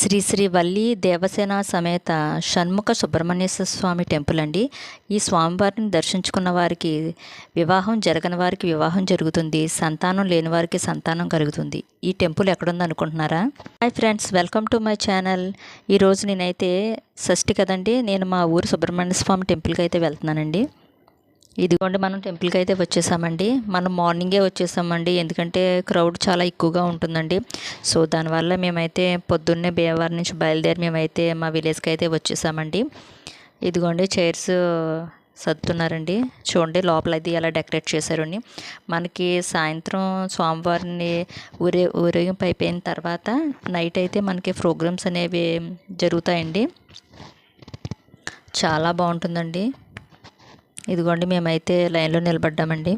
శ్రీ శ్రీ వల్లి దేవసేన సమేత షణ్ముఖ సుబ్రహ్మణ్యేశ్వర స్వామి temple అండి. ఈ స్వామివారిని దర్శించుకున్న వారికి వివాహం జరగని వారికి వివాహం జరుగుతుంది. సంతానం లేని వారికి సంతానం కలుగుతుంది. ఈ టెంపుల్ ఎక్కడుంది అనుకుంటున్నారా? Hi friends welcome to my channel ఈరోజు నేనైతే షష్ఠి కదండి. నేను మా ఊరు సుబ్రహ్మణ్య స్వామి టెంపుల్కి అయితే వెళ్తున్నానండి. ఇదిగోండి మనం టెంపుల్కి అయితే వచ్చేసామండి. మనం మార్నింగే వచ్చేసామండి. ఎందుకంటే క్రౌడ్ చాలా ఎక్కువగా ఉంటుందండి. సో దానివల్ల మేమైతే పొద్దున్నే బేవారి నుంచి బయలుదేరి మేమైతే మా విలేజ్కి అయితే వచ్చేసామండి. ఇదిగోండి చైర్స్ సర్దుతున్నారండి. చూడండి లోపల అయితే ఎలా డెకరేట్ చేశారని మనకి సాయంత్రం స్వామివారిని ఊరే ఊరేగింపు అయిపోయిన తర్వాత నైట్ అయితే మనకి ప్రోగ్రామ్స్ అనేవి జరుగుతాయండి. చాలా బాగుంటుందండి. ఇదిగోండి మేమైతే లైన్లో నిలబడ్డామండి.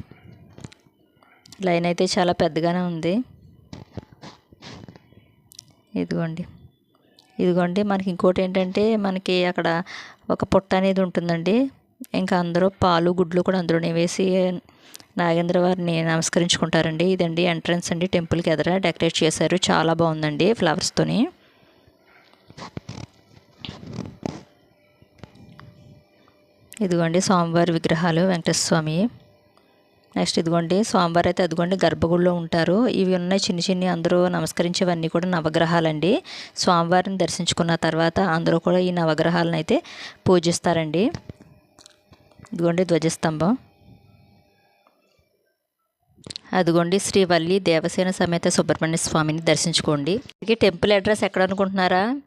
లైన్ అయితే చాలా పెద్దగానే ఉంది. ఇదిగోండి. ఇదిగోండి మనకి ఇంకోటి ఏంటంటే మనకి అక్కడ ఒక పుట్ట అనేది ఉంటుందండి. ఇంకా అందరూ పాలు గుడ్లు కూడా అందులోనే వేసి నాగేంద్ర వారిని నమస్కరించుకుంటారండి. ఇదండి ఎంట్రన్స్ అండి టెంపుల్కి ఎదుర డెకరేట్ చేశారు. చాలా బాగుందండి ఫ్లవర్స్తోని ఇదిగోండి స్వామివారి విగ్రహాలు వెంకటేశ్వర స్వామి నెక్స్ట్ ఇదిగోండి స్వామివారు అయితే అదిగోండి గర్భగుడిలో ఉంటారు. ఇవి ఉన్నాయి చిన్న చిన్ని అందరూ నమస్కరించేవన్నీ కూడా నవగ్రహాలండి. స్వామివారిని దర్శించుకున్న తర్వాత అందరూ కూడా ఈ నవగ్రహాలను అయితే పూజిస్తారండి. ఇదిగోండి ధ్వజస్తంభం. అదిగోండి శ్రీ వల్లి దేవసేన సమేత సుబ్రహ్మణ్య స్వామిని దర్శించుకోండి. ఈ టెంపుల్ అడ్రస్ ఎక్కడ అనుకుంటున్నారా?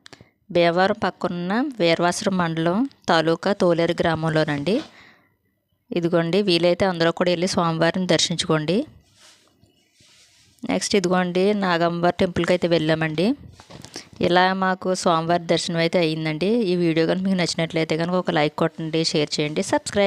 భీమవరం పక్కనున్న వీరవాసరం మండలం తాలూకా తోలేరు గ్రామంలోనండి. ఇదిగోండి వీలైతే అందరూ కూడా వెళ్ళి స్వామివారిని దర్శించుకోండి. నెక్స్ట్ ఇదిగోండి నాగమ్మవారి టెంపుల్కి అయితే వెళ్ళామండి. ఇలా మాకు స్వామివారి దర్శనం అయితే అయ్యిందండి ఈ వీడియో కనుక మీకు నచ్చినట్లయితే కనుక ఒక లైక్ కొట్టండి షేర్ చేయండి సబ్స్క్రైబ్